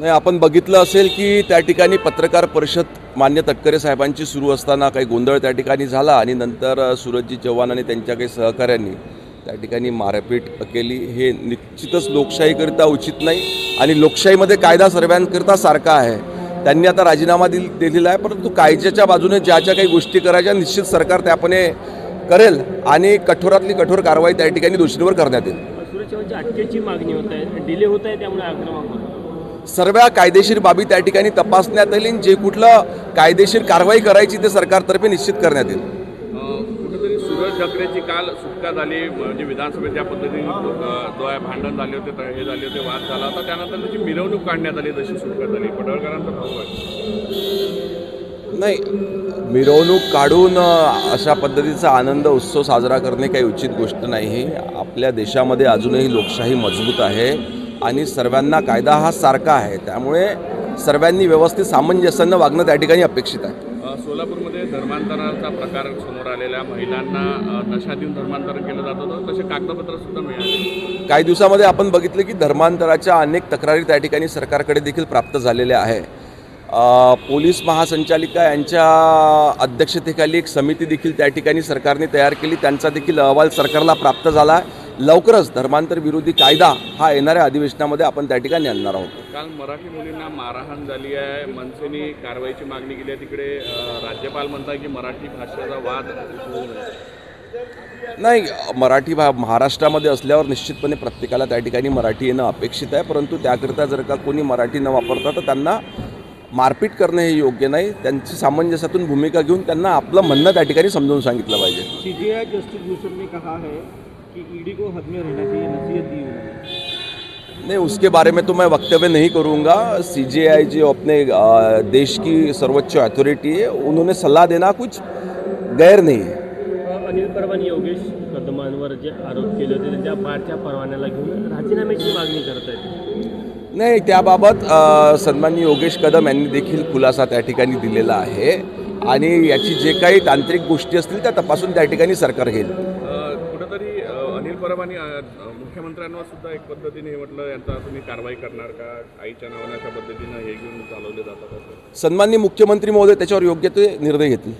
नाही आपण बघितलं असेल की त्या ठिकाणी पत्रकार परिषद मान्य तटकरे साहेबांची सुरू असताना काही गोंधळ त्या ठिकाणी झाला आणि नंतर सुरजजी चव्हाण आणि त्यांच्या काही सहकाऱ्यांनी त्या ठिकाणी मारपीट केली. हे निश्चितच लोकशाहीकरिता उचित नाही आणि लोकशाहीमध्ये कायदा सर्वांकरिता सारखा आहे. त्यांनी आता राजीनामा दिल दिलेला आहे परंतु कायद्याच्या बाजूने ज्या ज्या काही गोष्टी करायच्या निश्चित सरकार त्यापणे करेल आणि कठोरातली कठोर कारवाई त्या ठिकाणी दोषींवर करण्यात येईल. अटकेची मागणी होत आहे डिले होत आहे त्यामुळे सर्व कायदेशीर बाबी त्या ठिकाणी तपासण्यात येईल जे कुठलं कायदेशीर कारवाई करायची ते सरकारतर्फे निश्चित करण्यात येईल. सूरज ढकरेची काल सुटका झाली म्हणजे विधानसभेत ज्या पद्धतीने जो आहे भांडण झाले होते हे झाले होते वाद झाला होता त्यानंतर त्याची मिरवणूक काढण्यात आली जशी सुटका झाली. पडळकरांचा भाऊ आहे. नाही मिरवणूक काढून अशा पद्धतीचा आनंद उत्सव साजरा करणे काही उचित गोष्ट नाही. आपल्या देशामध्ये अजूनही लोकशाही मजबूत आहे. आणि सर्वांना कायदा हा सारखा आहे. त्यामुळे सर्वांनी व्यवस्थित सामंजस्यानं वागणं त्या ठिकाणी अपेक्षित आहे. सोलापूरमध्ये धर्मांतराचा प्रकार समोर आलेला महिलांना नशा देऊन धर्मांतरण केलं जात होतं. तसे कागदपत्र सुद्धा मिळाले. काही दिवसामध्ये आपण बघितलं की धर्मांतराच्या अनेक तक्रारी त्या ठिकाणी सरकारकडे देखील प्राप्त झालेल्या आहे पोलीस महासंचालिका यांच्या अध्यक्षतेखाली एक समिती देखील त्या ठिकाणी सरकारने तयार केली. त्यांचा देखील अहवाल सरकारला प्राप्त झाला. आहे लवकरच धर्मांतर विरोधी कायदा हा येणाऱ्या अधिवेशनामध्ये आपण त्या ठिकाणी आणणार आहोत. काल मराठी मुलींना मारहाण झाली आहे. मनसेने कारवाईची मागणी केली आहे. तिकडे राज्यपाल म्हणतात की मराठी भाषेचा वाद नाही मराठी भा महाराष्ट्रामध्ये असल्यावर निश्चितपणे प्रत्येकाला त्या ठिकाणी मराठी येणं अपेक्षित आहे. परंतु त्याकरिता जर का कोणी मराठी न वापरता तर त्यांना मारपीट करणं हे योग्य नाही. त्यांची सामंजस्यातून भूमिका घेऊन त्यांना आपलं म्हणणं त्या ठिकाणी समजावून सांगितलं पाहिजे. कि ईडी को हद में रहना चाहिए नसीहत दी नहीं उसके बारे में तो मैं वक्तव्य नहीं करूंगा। सीजेआई जो अपने अ, देश की सर्वोच्च अथॉरिटी है। उन्होंने सलाह देना कुछ गैर नहीं है। अनिल परवानी योगेश कदमांवर जे आरोप केले होते त्यांच्या परवान्याला घेऊन राजीनाम्याची मागणी करत आहेत. नाही त्याबाबत सन्माननीय योगेश कदम यांनी देखील खुलासा त्या ठिकाणी दिलेला आहे. आणि याची जे काही तांत्रिक गोष्टी असतील त्या तपासून त्या ठिकाणी सरकार घेईल. कुठंतरी अनिल परबांनी मुख्यमंत्र्यांवर सुद्धा एक पद्धतीने हे म्हटलं यांचा तुम्ही कारवाई करणार का? आईच्या नावाने अशा पद्धतीनं हे घेऊन चालवले जातात सन्माननीय मुख्यमंत्री महोदय त्याच्यावर योग्य ते निर्णय घेतील.